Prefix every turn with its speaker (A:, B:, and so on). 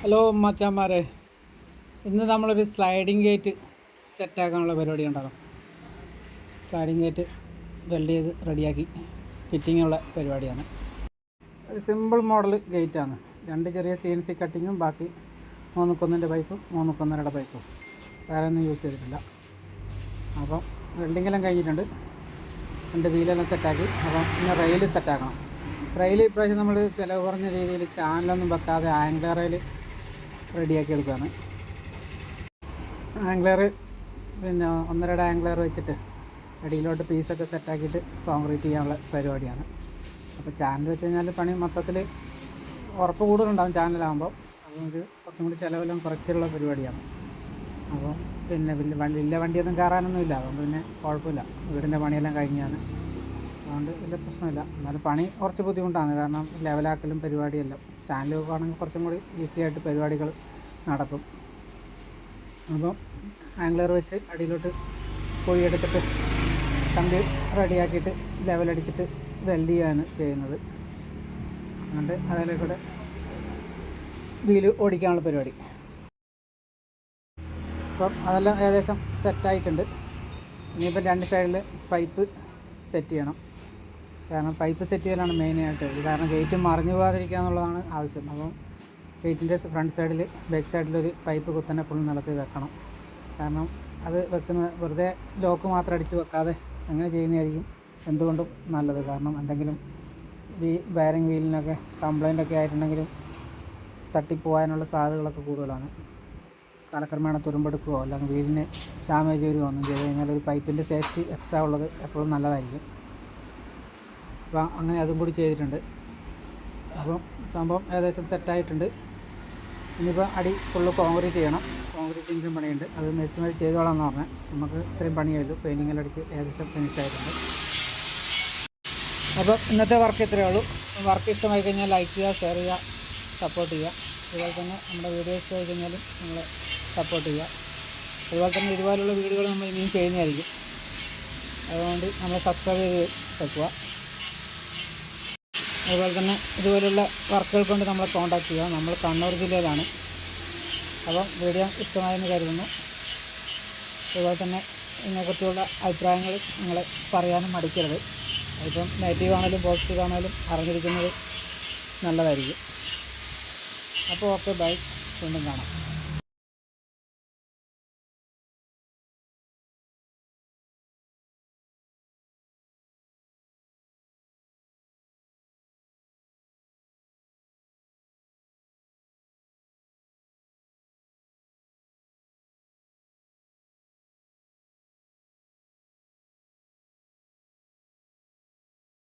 A: Hello മച്ചാന്മാരെ. ഇന്ന് നമ്മളൊരു sliding gate സെറ്റാക്കാനുള്ള പരിപാടി ഉണ്ടാകും സ്ലൈഡിങ് ഗേറ്റ് വെൽഡ് ചെയ്ത് റെഡിയാക്കി ഫിറ്റിങ്ങുള്ള പരിപാടിയാണ്. ഒരു സിമ്പിൾ മോഡൽ ഗേറ്റാണ് രണ്ട് ചെറിയ സി എൻ സി കട്ടിങ്ങും ബാക്കി മൂന്ന് കൊന്നിന്റെ പൈപ്പും മൂന്ന് കൊന്നരയുടെ പൈപ്പും വേറെ ഒന്നും യൂസ് ചെയ്തിട്ടില്ല. അപ്പം വെൽഡിങ്ങെല്ലാം കഴിഞ്ഞിട്ടുണ്ട്. രണ്ട് വീലെല്ലാം സെറ്റാക്കി. അപ്പം ഇന്ന് റെയിൽ സെറ്റാക്കണം. റെയിൽ ഇപ്രാവശ്യം നമ്മൾ ചിലവ് കുറഞ്ഞ രീതിയിൽ ചാനലൊന്നും വെക്കാതെ ആംഗ്ലർ റെയിൽ റെഡിയാക്കി എടുക്കുകയാണ്. ആംഗ്ലർ പിന്നെ ഒന്നരയുടെ ആംഗ്ലർ വെച്ചിട്ട് അടിയിലോട്ട് പീസൊക്കെ സെറ്റാക്കിയിട്ട് കോൺക്രീറ്റ് ചെയ്യാനുള്ള പരിപാടിയാണ്. അപ്പോൾ ചാനൽ വെച്ച് കഴിഞ്ഞാൽ പണി മൊത്തത്തിൽ ഉറപ്പ് കൂടുതലുണ്ടാകും ചാനലാകുമ്പോൾ അതൊരു കുറച്ചും കൂടി ചിലവെല്ലാം കുറച്ചുള്ള പരിപാടിയാണ്. അപ്പോൾ പിന്നെ വലിയ വണ്ടി വലിയ വണ്ടിയൊന്നും കയറാനൊന്നുമില്ല അതുകൊണ്ട് പിന്നെ കുഴപ്പമില്ല. വീടിന്റെ പണിയെല്ലാം കഴിഞ്ഞാണ്. അതുകൊണ്ട് വലിയ പ്രശ്നമില്ല. എന്നാലും പണി കുറച്ച് ബുദ്ധിമുട്ടാണ്. കാരണം ലെവലാക്കലും പരിപാടിയെല്ലാം. ചാനൽ വെക്കുകയാണെങ്കിൽ കുറച്ചും കൂടി ഈസി ആയിട്ട് പരിപാടികൾ നടക്കും. അപ്പോൾ ആംഗ്ലർ വെച്ച് അടിയിലോട്ട് പോയി കുഴിയെടുത്തിട്ട് കമ്പി റെഡിയാക്കിയിട്ട് ലെവലടിച്ചിട്ട് വെൽഡ് ചെയ്യാണ് ചെയ്യുന്നത്. അതുകൊണ്ട് അതിലേക്കൂടെ വീൽ ഓടിക്കാനുള്ള പരിപാടി. അപ്പം അതെല്ലാം ഏകദേശം സെറ്റായിട്ടുണ്ട് ഇനിയിപ്പം രണ്ട് സൈഡിൽ പൈപ്പ് സെറ്റ് ചെയ്യണം. കാരണം പൈപ്പ് സെറ്റ് ചെയ്യലാണ് മെയിനായിട്ട് കാരണം ഗേറ്റ് മറിഞ്ഞു പോകാതിരിക്കുക എന്നുള്ളതാണ് ആവശ്യം. അപ്പം ഗേറ്റിന്റെ ഫ്രണ്ട് സൈഡിൽ ബാക്ക് സൈഡിലൊരു പൈപ്പ് കുത്തനെ ഫുൾ നിലത്ത് വെക്കണം. കാരണം അത് വെക്കുന്ന വെറുതെ ലോക്ക് മാത്രം അടിച്ച് വെക്കാതെ അങ്ങനെ ചെയ്യുന്നതായിരിക്കും എന്തുകൊണ്ടും നല്ലത്. കാരണം എന്തെങ്കിലും ഈ ബയറിംഗ് വീലിനൊക്കെ കംപ്ലൈന്റ് ഒക്കെ ആയിട്ടുണ്ടെങ്കിലും തട്ടിപ്പോവാനുള്ള സാധ്യതകളൊക്കെ കൂടുതലാണ്. കാലക്രമേണ തുരുമ്പെടുക്കുകയോ അല്ലെങ്കിൽ വീലിന് ഡാമേജ് വരികയോ ഒന്നും ചെയ്ത് കഴിഞ്ഞാൽ ഒരു പൈപ്പിന്റെ സേഫ്റ്റി എക്സ്ട്രാ ഉള്ളത് എപ്പോഴും നല്ലതായിരിക്കും. അപ്പോൾ അങ്ങനെ അതും കൂടി ചെയ്തിട്ടുണ്ട്. അപ്പം സംഭവം ഏകദേശം സെറ്റായിട്ടുണ്ട്. ഇനിയിപ്പോൾ അടി ഫുള്ള് കോൺക്രീറ്റ് ചെയ്യണം. കോൺക്രീറ്റിന്റെ പണിയുണ്ട്. അത് മെസ്സിമാർ ചെയ്തോളാമെന്ന് പറഞ്ഞാൽ നമുക്ക് ഇത്രയും പണിയായല്ലോ പെയിന്റിങ്ങെല്ലാം അടിച്ച് ഏകദേശം ഫിനിഷ് ആയിട്ടുണ്ട്. അപ്പോൾ ഇന്നത്തെ വർക്ക് ഇത്രയേ ഉള്ളൂ. വർക്ക് ഇഷ്ടമായി കഴിഞ്ഞാൽ ലൈക്ക് ചെയ്യുക ഷെയർ ചെയ്യുക സപ്പോർട്ട് ചെയ്യുക. അതുപോലെ തന്നെ നമ്മുടെ വീഡിയോ ഇഷ്ടമായി കഴിഞ്ഞാലും നമ്മളെ സപ്പോർട്ട് ചെയ്യുക. അതുപോലെ തന്നെ ഇതുപോലുള്ള വീഡിയോകൾ നമ്മൾ ഇനിയും ചെയ്യുന്നതായിരിക്കും. അതുകൊണ്ട് നമ്മൾ സബ്സ്ക്രൈബ് ചെയ്ത് വെക്കുക. അതുപോലെ തന്നെ ഇതുപോലുള്ള വർക്കുകൾ കൊണ്ട് നമ്മളെ കോൺടാക്ട് ചെയ്യുക. നമ്മൾ കണ്ണൂർ ജില്ലയിലാണ്. അപ്പം വീഡിയോ ഇഷ്ടമായെന്ന് കരുതുന്നു. അതുപോലെ തന്നെ ഇതിനെക്കുറിച്ചുള്ള അഭിപ്രായങ്ങൾ നിങ്ങൾ പറയാനും മടിക്കരുത്. അതിപ്പം നെഗറ്റീവ് ആണെങ്കിലും പോസിറ്റീവ് ആണെങ്കിലും അറിഞ്ഞിരിക്കുന്നത് നല്ലതായിരിക്കും. അപ്പോൾ ഓക്കെ ബൈ വീണ്ടും കാണാം.